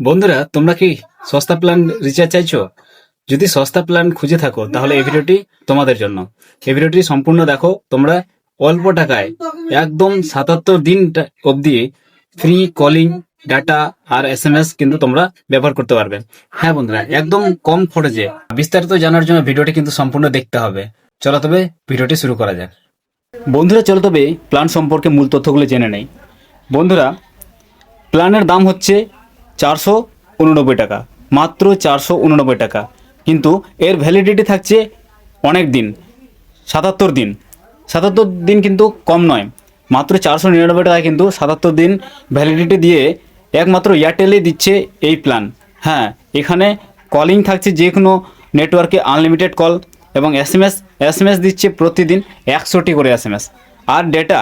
বন্ধুরা তোমরা কি সস্তা প্ল্যান রিচার্জ চাইছো? যদি সস্তা প্ল্যান খুঁজে থাকো তাহলে এই ভিডিওটি তোমাদের জন্য। এই ভিডিওটি সম্পূর্ণ দেখো তোমরা অল্প টাকায় একদম সাতাত্তর দিন অবধি ফ্রি কলিং ডাটা আর এস এম এস কিন্তু তোমরা ব্যবহার করতে পারবে। হ্যাঁ বন্ধুরা একদম কম খরচে। বিস্তারিত জানার জন্য ভিডিওটি কিন্তু সম্পূর্ণ দেখতে হবে। চলো তবে ভিডিওটি শুরু করা যাক। বন্ধুরা চলো তবে প্ল্যান সম্পর্কে মূল তথ্যগুলো জেনে নেই। বন্ধুরা প্ল্যানের দাম হচ্ছে চারশো উননব্বই টাকা। মাত্র চারশো উননব্বই টাকা। কিন্তু এর ভ্যালিডিটি থাকছে অনেক দিন, সাতাত্তর দিন। সাতাত্তর দিন কিন্তু কম নয়। মাত্র চারশো নিরানব্বই টাকা কিন্তু সাতাত্তর দিন ভ্যালিডিটি দিয়ে একমাত্র এয়ারটেলেই দিচ্ছে এই প্ল্যান হ্যাঁ এখানে কলিং থাকছে যে কোনো নেটওয়ার্কে আনলিমিটেড কল এবং এস এম এস দিচ্ছে প্রতিদিন একশোটি করে এস আর ডেটা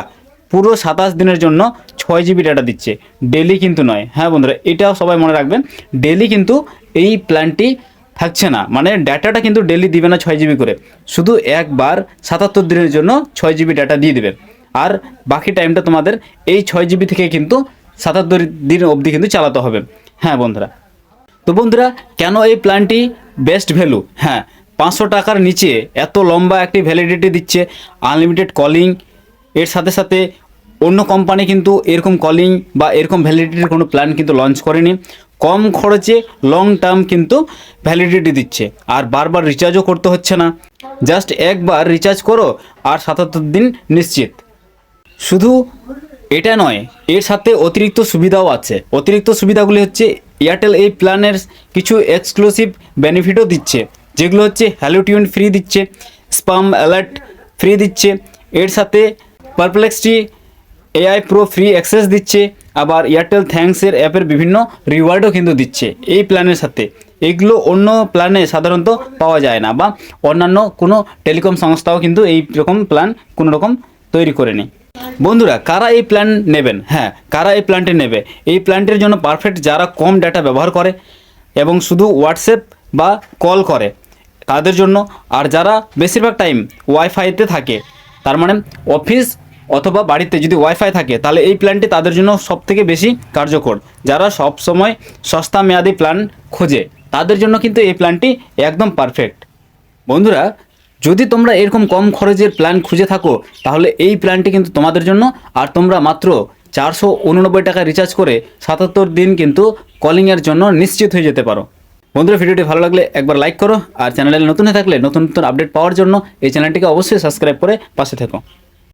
পুরো সাতাশ দিনের জন্য ছয় জিবি ডাটা দিচ্ছে। ডেলি কিন্তু নয়। হ্যাঁ বন্ধুরা, এটাও সবাই মনে রাখবেন ডেলি কিন্তু এই প্ল্যানটি থাকছে না। মানে ডাটাটা কিন্তু ডেলি দিবে না ছয় জিবি করে। শুধু একবার সাতাত্তর দিনের জন্য ছয় জিবি ডাটা দিয়ে দেবে। আর বাকি টাইমটা তোমাদের এই ছয় জিবি থেকে কিন্তু সাতাত্তর দিন অবধি কিন্তু চালাতে হবে। হ্যাঁ বন্ধুরা। তো বন্ধুরা, কেন এই প্ল্যানটি বেস্ট ভ্যালু হ্যাঁ পাঁচশো টাকার নিচে এত লম্বা একটি ভ্যালিডিটি দিচ্ছে আনলিমিটেড কলিং এর সাথে সাথে অন্য কোম্পানি কিন্তু এরকম কলিং বা এরকম ভ্যালিডিটির কোনো প্ল্যান কিন্তু লঞ্চ করেনি। কম খরচে লং টার্ম কিন্তু ভ্যালিডিটি দিচ্ছে। আর বারবার রিচার্জও করতে হচ্ছে না। জাস্ট একবার রিচার্জ করো আর সাতাত্তর দিন নিশ্চিত। শুধু এটা নয়, এর সাথে অতিরিক্ত সুবিধাও আছে। অতিরিক্ত সুবিধাগুলি হচ্ছে এয়ারটেল এই প্ল্যানের কিছু এক্সক্লুসিভ বেনিফিটও দিচ্ছে। যেগুলো হচ্ছে হ্যালো টিউন ফ্রি দিচ্ছে স্পাম অ্যালার্ট ফ্রি দিচ্ছে। এর সাথে Perplexity AI pro free access দিচ্ছে, আবার এয়ারটেল থ্যাঙ্কসের অ্যাপের বিভিন্ন রিওয়ার্ডও কিন্তু দিচ্ছে এই প্ল্যানের সাথে। এগুলো অন্য প্ল্যানে সাধারণত পাওয়া যায় না বা অন্যান্য কোনো টেলিকম সংস্থাও কিন্তু এই রকম প্ল্যান কোনো রকম তৈরি করেনি বন্ধুরা, কারা এই প্ল্যান নেবেন? হ্যাঁ কারা এই প্ল্যানটি নেবে? এই প্ল্যানটির জন্য পারফেক্ট যারা কম ডাটা ব্যবহার করে এবং শুধু হোয়াটসঅ্যাপ বা কল করে, তাদের জন্য আর যারা বেশিরভাগ টাইম ওয়াইফাইতে থাকে, তার মানে অফিস অথবা বাড়িতে যদি ওয়াইফাই থাকে, তাহলে এই প্ল্যানটি তাদের জন্য সব থেকে বেশি কার্যকর। যারা সব সময় সস্তা মেয়াদি প্ল্যান খোঁজে, তাদের জন্য কিন্তু এই প্ল্যানটি একদম পারফেক্ট বন্ধুরা, যদি তোমরা এরকম কম খরচের প্ল্যান খুঁজে থাকো, তাহলে এই প্ল্যানটি কিন্তু তোমাদের জন্য, আর তোমরা মাত্র চারশো উননব্বই টাকা রিচার্জ করে সাতাত্তর দিন কিন্তু কলিংয়ের জন্য নিশ্চিত হয়ে যেতে পারো। বন্ধুরা, ভিডিওটি ভালো লাগলে একবার লাইক করো, আর চ্যানেলে নতুন হয়ে থাকলে নতুন নতুন আপডেট পাওয়ার জন্য এই চ্যানেলটিকে অবশ্যই সাবস্ক্রাইব করে পাশে থেকো।